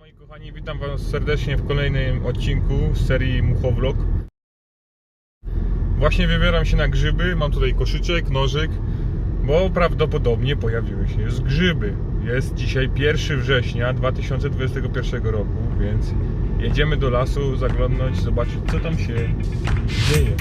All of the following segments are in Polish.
moi kochani, witam was serdecznie w kolejnym odcinku z serii Muchowlog. Właśnie wybieram się na grzyby, mam tutaj koszyczek, nożyk, bo prawdopodobnie pojawiły się już grzyby. Jest dzisiaj 1 września 2021 roku, więc jedziemy do lasu zaglądnąć, zobaczyć co tam się dzieje.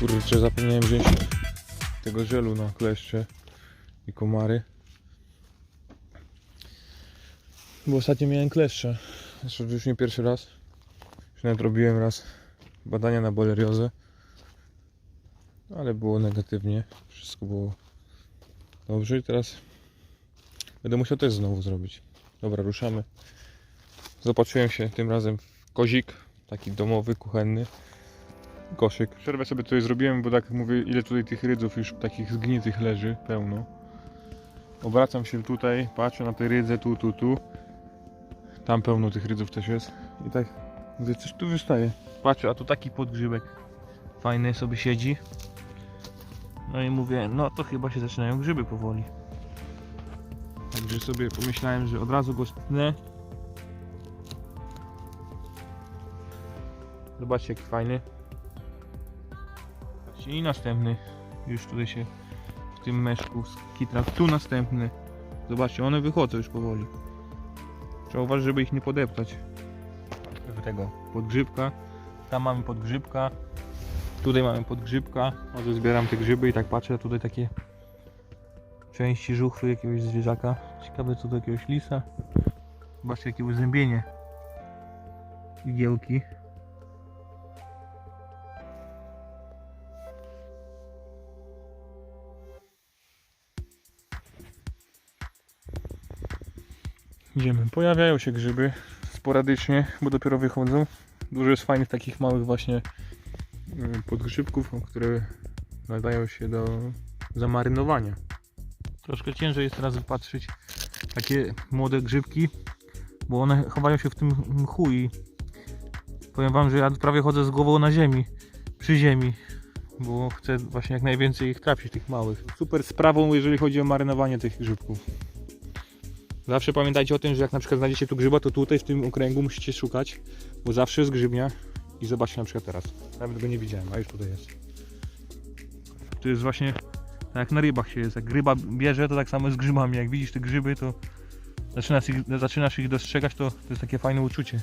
Kurczę, zapomniałem wziąć tego żelu na kleszcze i komary. Bo ostatnio miałem kleszcze. Zresztą już nie pierwszy raz. Już nawet robiłem raz badania na boleriozę. Ale było negatywnie. Wszystko było dobrze i teraz będę musiał też znowu zrobić. Dobra, ruszamy. Zobaczyłem się tym razem w kozik, taki domowy, kuchenny koszyk. Przerwę sobie tutaj zrobiłem, bo tak mówię, ile tutaj tych rydzów już takich zgnitych leży, pełno. Obracam się tutaj, patrzę na te rydze, tu, tu, tu. Tam pełno tych rydzów też jest. I tak, mówię, coś tu wystaje. Patrzę, a tu taki podgrzybek fajny sobie siedzi. No i mówię, no to chyba się zaczynają grzyby powoli. Także sobie pomyślałem, że od razu go stnę. Zobaczcie jaki fajny. Patrzcie, I następny już tutaj się w tym meszku skitrał. Tu następny. Zobaczcie, one wychodzą już powoli. Trzeba uważać, żeby ich nie podeptać. Tego podgrzybka. Tam mamy podgrzybka. Tutaj mamy podgrzybka. Może zbieram te grzyby i tak patrzę, tutaj takie części żuchwy jakiegoś zwierzaka. Ciekawe co do jakiegoś lisa. Zobaczcie jakie uzębienie. Igiełki. Idziemy. Pojawiają się grzyby sporadycznie, bo dopiero wychodzą. Dużo jest fajnych takich małych właśnie y, podgrzybków, które nadają się do zamarynowania. Troszkę ciężej jest teraz wypatrzyć takie młode grzybki, bo one chowają się w tym mchu i powiem wam, że ja prawie chodzę z głową na ziemi, przy ziemi, bo chcę właśnie jak najwięcej ich trafić, tych małych. Super sprawą, jeżeli chodzi o marynowanie tych grzybków. Zawsze pamiętajcie o tym, że jak na przykład znajdziecie tu grzyba, to tutaj w tym okręgu musicie szukać, bo zawsze jest grzybnia. I zobaczcie na przykład teraz. Nawet go nie widziałem, a już tutaj jest. Tu jest właśnie tak jak na rybach się jest. Jak ryba bierze, to tak samo jest z grzybami. Jak widzisz te grzyby, to zaczynasz ich, zaczynasz ich dostrzegać, to, to jest takie fajne uczucie.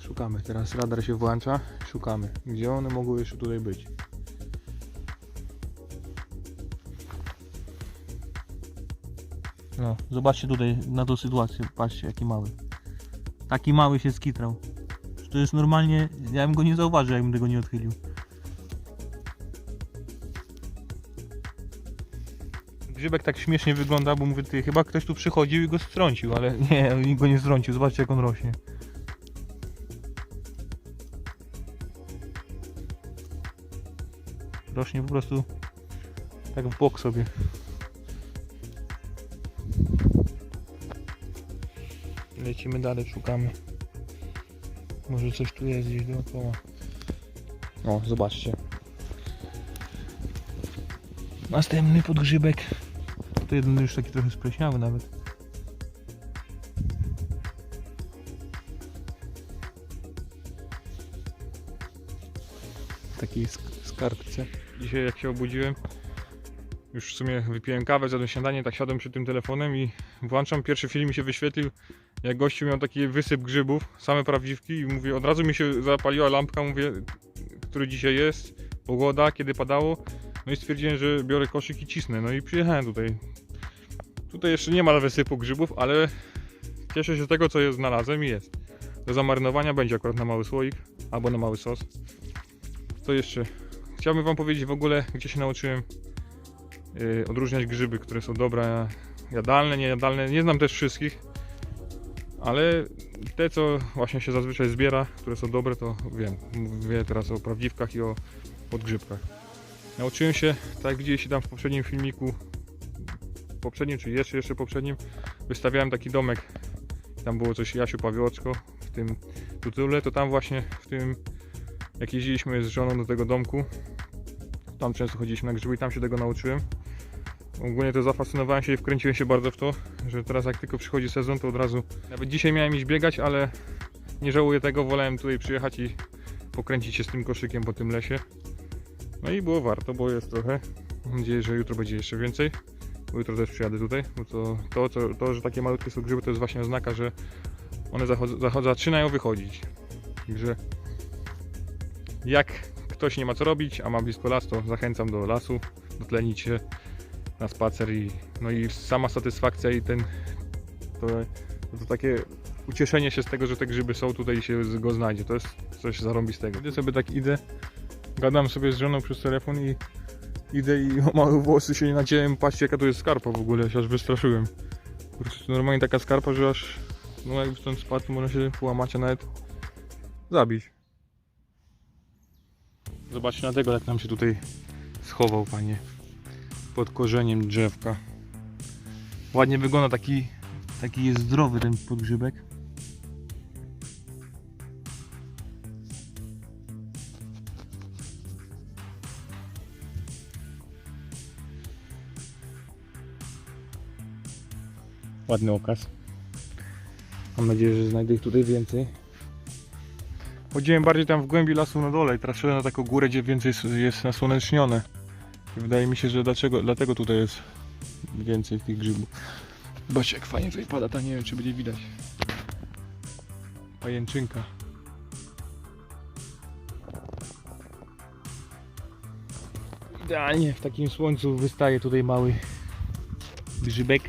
Szukamy. Teraz radar się włącza. Szukamy. Gdzie one mogą jeszcze tutaj być? No, zobaczcie tutaj na tą sytuację, patrzcie jaki mały. Taki mały się skitrał. To jest normalnie, ja bym go nie zauważył, jakbym tego nie odchylił. Grzybek tak śmiesznie wygląda, bo mówię, ty, chyba ktoś tu przychodził i go strącił, ale nie, nikt go nie strącił, zobaczcie jak on rośnie. Rośnie po prostu tak w bok sobie. Lecimy dalej, szukamy. Może coś tu jest gdzieś dookoła. O, zobaczcie. Następny podgrzybek. To jeden już taki trochę spleśniały nawet. Takiej sk- skarbce. Dzisiaj jak się obudziłem, już w sumie wypiłem kawę, zjadłem śniadanie, tak siadłem przy tym telefonem i włączam, pierwszy film mi się wyświetlił, jak gościu miał taki wysyp grzybów, same prawdziwki i mówię, od razu mi się zapaliła lampka, mówię, który dzisiaj jest, pogoda, kiedy padało, no i stwierdziłem, że biorę koszyk i cisnę, no i przyjechałem tutaj. Tutaj jeszcze nie ma wysypu grzybów, ale cieszę się z tego, co je znalazłem i jest. Do zamarynowania będzie akurat na mały słoik, albo na mały sos. Co jeszcze? Chciałbym wam powiedzieć w ogóle, gdzie się nauczyłem yy, odróżniać grzyby, które są dobre, jadalne, niejadalne. Nie znam też wszystkich, ale te, co właśnie się zazwyczaj zbiera, które są dobre, to wiem. Mówię teraz o prawdziwkach i o podgrzybkach. Nauczyłem się, tak jak widzieliście tam w poprzednim filmiku, poprzednim czy jeszcze, jeszcze poprzednim, wystawiałem taki domek. Tam było coś Jasiu Pawioczko w tym tytule, to tam właśnie w tym, jak jeździliśmy z żoną do tego domku, tam często chodziliśmy na grzyby i tam się tego nauczyłem. Ogólnie to zafascynowałem się i wkręciłem się bardzo w to, że teraz jak tylko przychodzi sezon, to od razu, nawet dzisiaj miałem iść biegać, ale nie żałuję tego, wolałem tutaj przyjechać i pokręcić się z tym koszykiem po tym lesie. No i było warto, bo jest trochę. Mam nadzieję, że jutro będzie jeszcze więcej. Bo jutro też przyjadę tutaj, bo to, to, to, to że takie malutkie są grzyby, to jest właśnie oznaka, że one zachodzą, zachodzą, zaczynają wychodzić. Także jak ktoś nie ma co robić, a ma blisko las, to zachęcam do lasu, dotlenić się na spacer i no i sama satysfakcja i ten to, to takie ucieszenie się z tego, że te grzyby są tutaj i się go znajdzie. To jest coś zarąbistego. Gdy sobie tak idę, gadam sobie z żoną przez telefon i idę i o małe włosy się nie naciąłem. Patrzcie jaka to jest skarpa w ogóle, się aż wystraszyłem. Kurczę, normalnie taka skarpa, że aż no jakby stąd spadł, można się połamać, a nawet zabić. Zobaczcie na tego, jak nam się tutaj schował, panie. Pod korzeniem drzewka. Ładnie wygląda taki, taki jest zdrowy ten podgrzybek. Ładny okaz. Mam nadzieję, że znajdę ich tutaj więcej. Chodziłem bardziej tam w głębi lasu na dole i teraz szedłem na taką górę, gdzie więcej jest- jest nasłonecznione. Wydaje mi się, że dlaczego, dlatego tutaj jest więcej tych grzybów. Zobaczcie jak fajnie tutaj pada, ta nie wiem czy będzie widać. Pajęczynka. Idealnie w takim słońcu wystaje tutaj mały grzybek.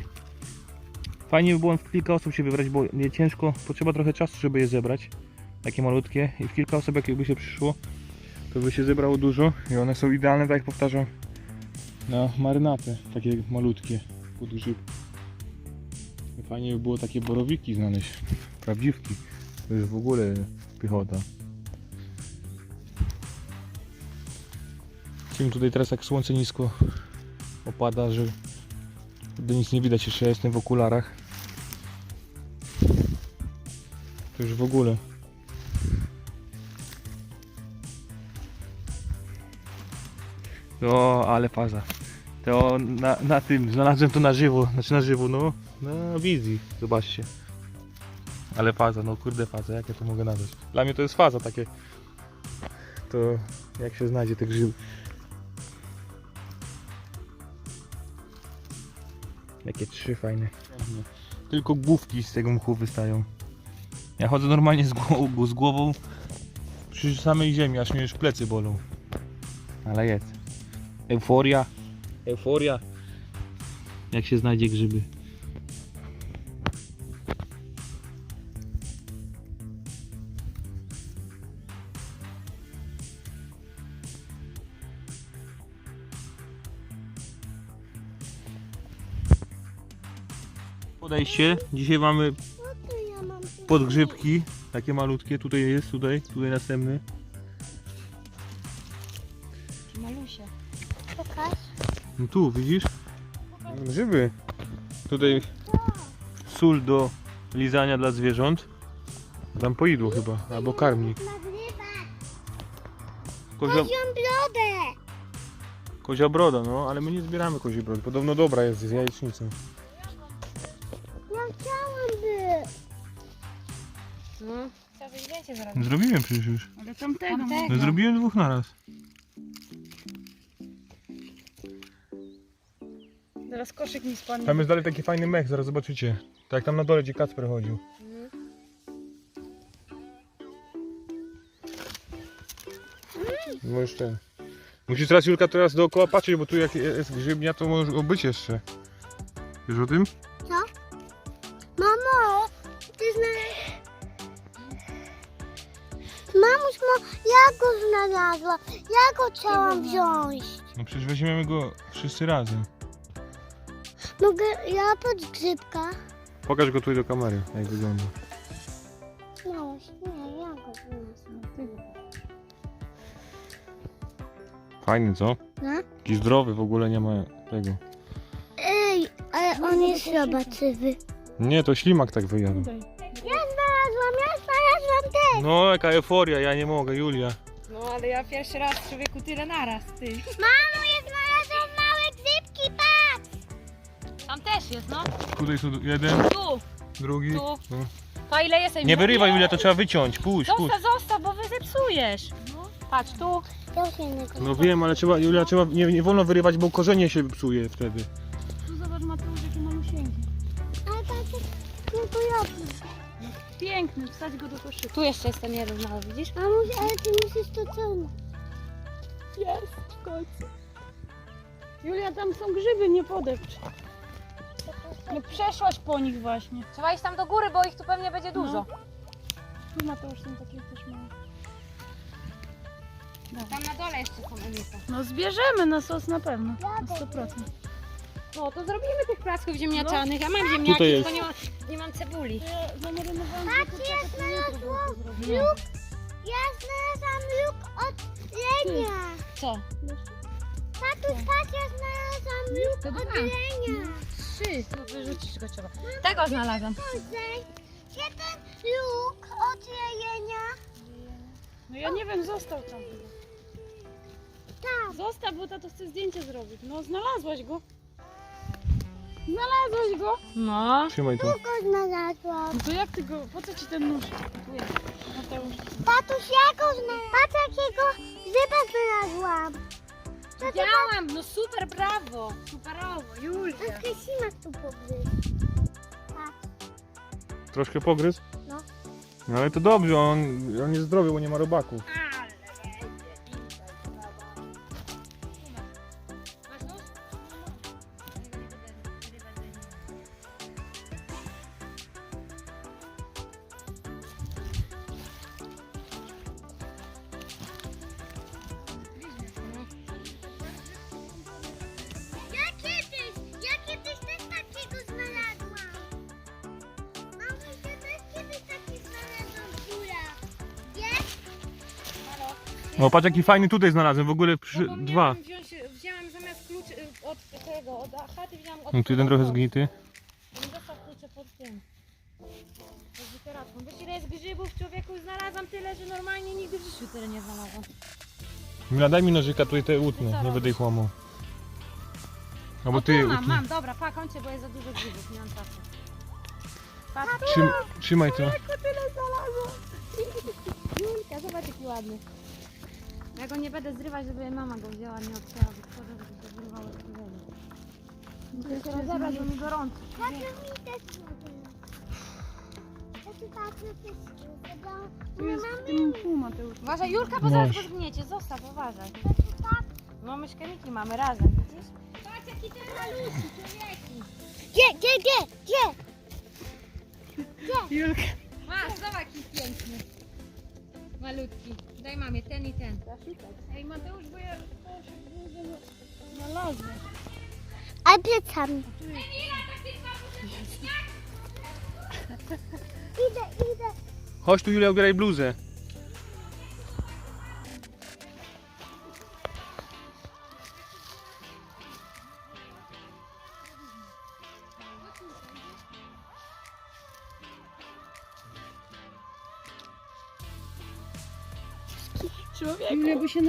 Fajnie by było w kilka osób się wybrać, bo nie ciężko, potrzeba trochę czasu, żeby je zebrać. Takie malutkie i w kilka osób jakby się przyszło, to by się zebrało dużo i one są idealne, tak jak powtarzam, na marynatę, takie malutkie podgrzyb. Fajnie by było takie borowiki znaleźć, prawdziwki. To jest w ogóle pychota. Tym tutaj teraz jak słońce nisko opada, że do nic nie widać, jeszcze jestem w okularach. To już w ogóle. No, ale faza. To na, na tym, znalazłem to na żywo, znaczy na żywo, no, na wizji, zobaczcie. Ale faza, no kurde faza, jak ja to mogę nazwać? Dla mnie to jest faza takie. To jak się znajdzie te grzyby. Jakie trzy fajne. Tylko główki z tego mchu wystają. Ja chodzę normalnie z, głową, z głową przy samej ziemi, aż mnie już plecy bolą. Ale jest. Euforia. Euforia. Jak się znajdzie grzyby. Podejście. Dzisiaj mamy mam podgrzybki. Takie malutkie. Tutaj jest, tutaj, tutaj następny. No tu, widzisz? Grzyby. Tutaj sól do lizania dla zwierząt. Tam poidło chyba, albo karmnik. Kozia, Poziom brodę. kozia broda, no, ale my nie zbieramy kozi brody. Podobno dobra jest z jajecznicą. Ja chciałam by. No. Zrobiłem przecież już. Ale tamtego. No, zrobiłem dwóch naraz. Zaraz koszyk mi spadnie. Tam jest dalej taki fajny mech, zaraz zobaczycie. Tak jak tam na dole, gdzie Kacper chodził. No jeszcze. Musisz teraz Julka teraz dookoła patrzeć, bo tu jak jest grzybnia, to może go być jeszcze. Wiesz o tym? Mamo, ty zna... Mamuś, mo... ja go znalazłam. Ja go chciałam wziąć. No przecież weźmiemy go wszyscy razem. Mogę ja pod grzybka? Pokaż go tutaj do kamery, jak wygląda. Mamuś, nie, ja go znalazłam. Fajny, co? No. Taki zdrowy, w ogóle nie ma tego. Ej, ale on jest zobaczywy. Nie, to ślimak tak wyjadł. Ja znalazłam, ja znalazłam też. No, jaka euforia, ja nie mogę, Julia. No ale ja pierwszy raz człowieku tyle naraz, ty. Mamo, Jest, no. Tutaj są jeden, Tu, drugi. tu. No. To ile jest? Nie wyrywaj, Julia, to trzeba wyciąć. Puść, puść. Zostaw, zostaw, bo wy zepsujesz. Patrz, tu. Ja. No wiem, ale trzeba, Julia, trzeba, nie, nie wolno wyrywać, bo korzenie się psuje wtedy. Tu zobacz Mateusz, jakie malusieńkie. Ale patrz, tylko ja. Piękny, wsadź go do koszyka. Tu jeszcze jest ten jeden mały, widzisz? Mamuś, ale ty musisz to ciągnąć. Jest, w końcu. Julia, tam są grzyby, nie podepcz. No przeszłaś po nich właśnie. Trzeba iść tam do góry, bo ich tu pewnie będzie No. dużo. Tu Mateusz są takie też małe. Tam na dole jeszcze są Emita. No zbierzemy na sos na pewno. Na 100%. No to zrobimy tych placków ziemniaczanych. Ja mam ziemniaki, Tutaj jest. tylko nie mam, nie mam cebuli. Ja zamarynowałam Patrz, to jutro to luk. Ja znalazłam luk od lenia. Co? Tatuś, patrz, ja znalazłam luk To od lenia. Trzy, tu wyrzucisz go trzeba. Tego znalazłam. Gdzie ten luk od lenia? No ja nie wiem, został tam. Tam. Zostaw, bo tato chce zdjęcie zrobić. No znalazłaś go. Znalazłaś go. No. Trzymaj to. Tu go znalazłam. No to jak ty go, po co ci ten nóż? Tu jest. Mateusz. Tatuś, ja go znalazłam. Patrz, jakiego grzyba znalazłam. Widziałam, no super, brawo. Superowo, Julia. Taki ślimak tu pogryzł. Troszkę pogryz? No. No ale to dobrze, on, on jest zdrowy, bo nie ma robaków. Ale O, patrz jaki fajny tutaj znalazłem, w ogóle przy, Zapomniałam dwa. Wziąć, wzięłam zamiast kluczy y, od tego, od chaty wzięłam od No tu jeden trochę zgnity. Zostaw klucze pod tym. Pod literatką. Wiesz ile jest grzybów człowieku? Znalazłam tyle, że normalnie nigdy w życiu tyle nie znalazłam. Julia, daj mi nożyka, tutaj te utnę, nie będę ich łamał. Albo O, ty tu mam, utnij. mam, dobra, pa, kończę, bo jest za dużo grzybów, nie mam czasu. Patrz, Trzym, trzymaj to. tyle znalazłam. Julka, zobacz jaki ładny. Ja go nie będę zrywać, żeby mama go wzięła, nie odcięła, bo szkoda, żeby to wyrwało z tego. Muszę się rozebrać, bo mi gorąco. Tatu mi też znalazłam. Tu jest No, w tym pół Mateusz. Uważaj, Julka, bo zaraz go zgniecie, zostaw, uważaj. tak. No myszkeniki mamy razem, widzisz? Patrz jaki ten malusi, człowieki. Gdzie, gdzie, gdzie, gdzie? Julka. Masz, zobacz jaki piękny. Malutki. Daj mamie, ten i ten. Ej Mateusz, bo ja długo znalazłem. A plecami. Idę, idę. Chodź tu Julia, ubieraj bluzę.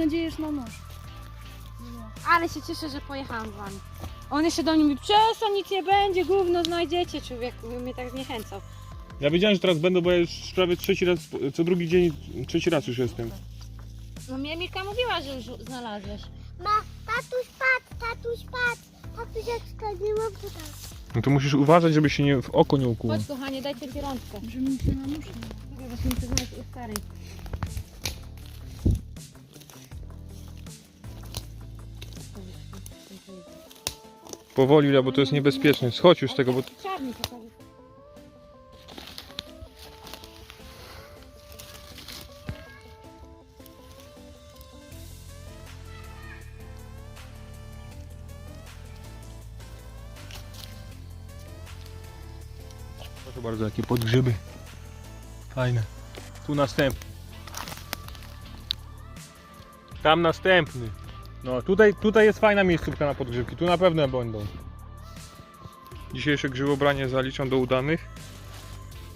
Nadziejesz na nóż. Ale się cieszę, że pojechałam z wami. On jeszcze do mnie mówi, przestań, nic nie będzie, gówno znajdziecie, człowieku. Mnie tak zniechęcał. Ja wiedziałem, że teraz będę, bo ja już prawie trzeci raz, co drugi dzień, trzeci raz już jestem. No mnie Milka mówiła, że już znalazłeś. Ma, tatuś patrz, tatuś patrz. Tatuś jak skarniłam to tak. No to musisz uważać, żeby się nie, w oko nie ukuło. Chodź kochanie, dajcie ci rączkę. Żeby mi się na nóż nie Czekaj, właśnie muszę znaleźć u starej. Powoli bo to jest niebezpieczne. Schodź już z tego, bo... Proszę bardzo, jakie podgrzyby. Fajne. Tu następny. Tam następny. No tutaj, tutaj jest fajna miejscówka na podgrzewki, tu na pewno będą. Dzisiejsze grzybobranie zaliczam do udanych.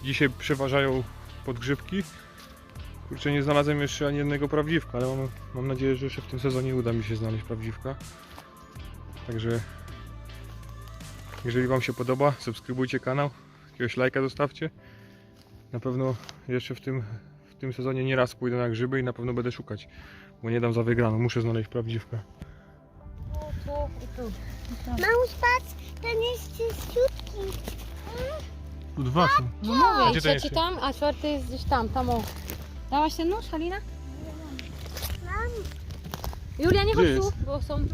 Dzisiaj przeważają podgrzewki. Kurczę, nie znalazłem jeszcze ani jednego prawdziwka, ale mam, mam nadzieję, że jeszcze w tym sezonie uda mi się znaleźć prawdziwka. Także jeżeli Wam się podoba, subskrybujcie kanał, jakiegoś lajka zostawcie. Na pewno jeszcze w tym, w tym sezonie nie raz pójdę na grzyby i na pewno będę szukać, bo nie dam za wygraną, muszę znaleźć prawdziwka. Mamuś, patrz, ten jest czyściutki. Tu dwa są. No mówię, gdzie i ten trzeci jeszcze? tam, a czwarty jest gdzieś tam, tam o. Dałaś ten nóż, Halina? Mam. Julia, nie Gdzie chodź tu, jest? bo są...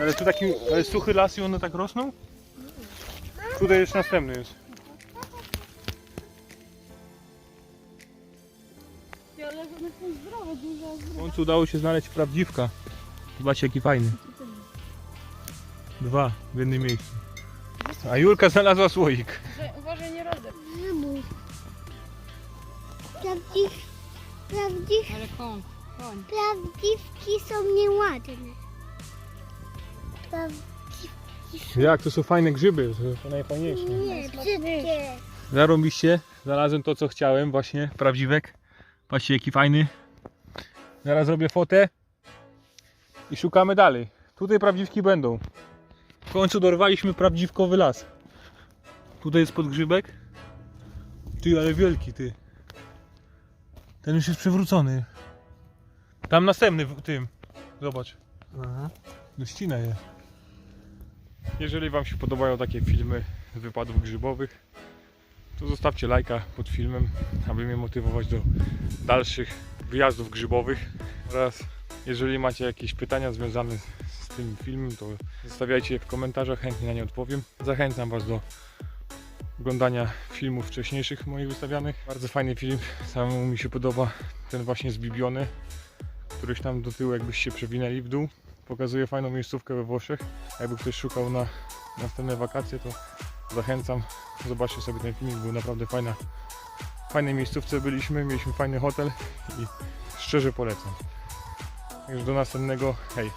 Ale tu taki ale suchy las i one tak rosną? Tutaj jeszcze następny jest. Zdrowe, duże, W zdrowe. końcu udało się znaleźć prawdziwka. Zobaczcie jaki fajny. Dwa w jednym miejscu. A Julka znalazła słoik. Uważaj, nie. Mamuś. Prawdziw, prawdziw, Ale koń, koń. prawdziwki są nieładne. Prawdziwki Jak to są fajne grzyby, to, to najfajniejsze. nie, brzydkie. Zarobiście, znalazłem to co chciałem, właśnie prawdziwek. Patrzcie jaki fajny. Zaraz robię fotę i szukamy dalej. Tutaj prawdziwki będą. W końcu dorwaliśmy prawdziwkowy las. Tutaj jest podgrzybek. Ty, ale wielki ty. Ten już jest przewrócony. Tam następny w tym. Zobacz. No ścina je. Jeżeli Wam się podobają takie filmy z wypadów grzybowych, to zostawcie lajka pod filmem, aby mnie motywować do dalszych wyjazdów grzybowych. Oraz jeżeli macie jakieś pytania związane z, tym filmem, to zostawiajcie je w komentarzach, chętnie na nie odpowiem. Zachęcam Was do oglądania filmów wcześniejszych moich wystawianych. Bardzo fajny film, samemu mi się podoba ten właśnie zbibiony, któryś tam do tyłu jakbyście przewinęli w dół. Pokazuje fajną miejscówkę we Włoszech. Jakby ktoś szukał na następne wakacje, to zachęcam. Zobaczcie sobie ten filmik, był naprawdę fajna. Fajnej miejscówce byliśmy, mieliśmy fajny hotel i szczerze polecam. Także do następnego, hej!